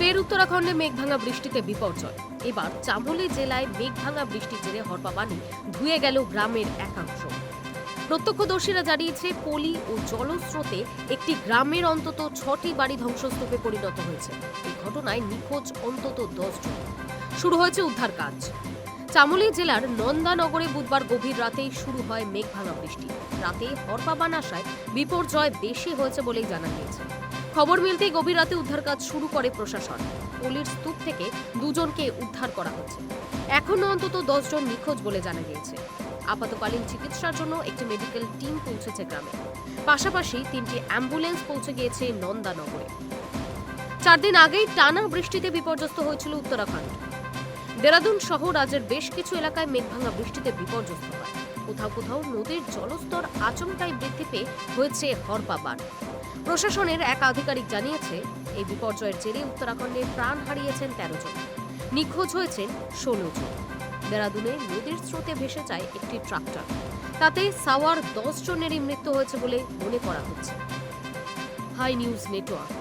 ফের উত্তরাখণ্ডে মেঘভাঙা বৃষ্টিতে বিপর্যয়। এবার চামোলি জেলায় মেঘভাঙা বৃষ্টির জেরে হরপাবানি ধুয়ে গেল গ্রামের একাংশ। প্রত্যক্ষদর্শীরা জানিয়েছে, পলি ও জলস্রোতে একটি গ্রামের অন্তত ছটি বাড়ি ধ্বংসস্তূপে পরিণত হয়েছে। এই ঘটনায় নিখোঁজ অন্তত দশ জন। শুরু হয়েছে উদ্ধার কাজ। চামোলি জেলার নন্দানগরে বুধবার গভীর রাতেই শুরু হয় মেঘভাঙা বৃষ্টি। রাতে হরপাবান আসায় বিপর্যয় বেশি হয়েছে বলেই জানা গিয়েছে। খবর মিলতেই গভীর রাতে উদ্ধার কাজ শুরু করে প্রশাসন। পলির স্তূপ থেকে দুজনকে উদ্ধার করা হচ্ছে। এখনও অন্তত দশজন নিখোঁজ বলে জানা গিয়েছে। আপাতকালীন চিকিৎসার জন্য একটি মেডিকেল টিম পৌঁছেছে গ্রামে। পাশাপাশি তিনটি অ্যাম্বুলেন্স পৌঁছে গিয়েছে নন্দানগরে। চার দিন আগেই টানা বৃষ্টিতে বিপর্যস্ত হয়েছিল উত্তরাখণ্ড। দেরাদুন সহ রাজ্যের বেশ কিছু এলাকায় মেঘভাঙা বৃষ্টিতে বিপর্যস্ত হয়। কোথাও কোথাও নদীর জলস্তর আচমকাই বৃদ্ধি পেয়ে হয়েছে হরপাবান প্রশাসনের এক আধিকারিক জানিয়েছে, এই বিপর্যয়ের জেরে উত্তরাখণ্ডে প্রাণ হারিয়েছেন তেরো জন। নিখোঁজ হয়েছেন ষোলো জন। দেরাদুনে নদীর স্রোতে ভেসে যায় একটি ট্রাক্টর। তাতে সাওয়ার দশ জনেরই মৃত্যু হয়েছে বলে মনে করা হচ্ছে। Hi news network.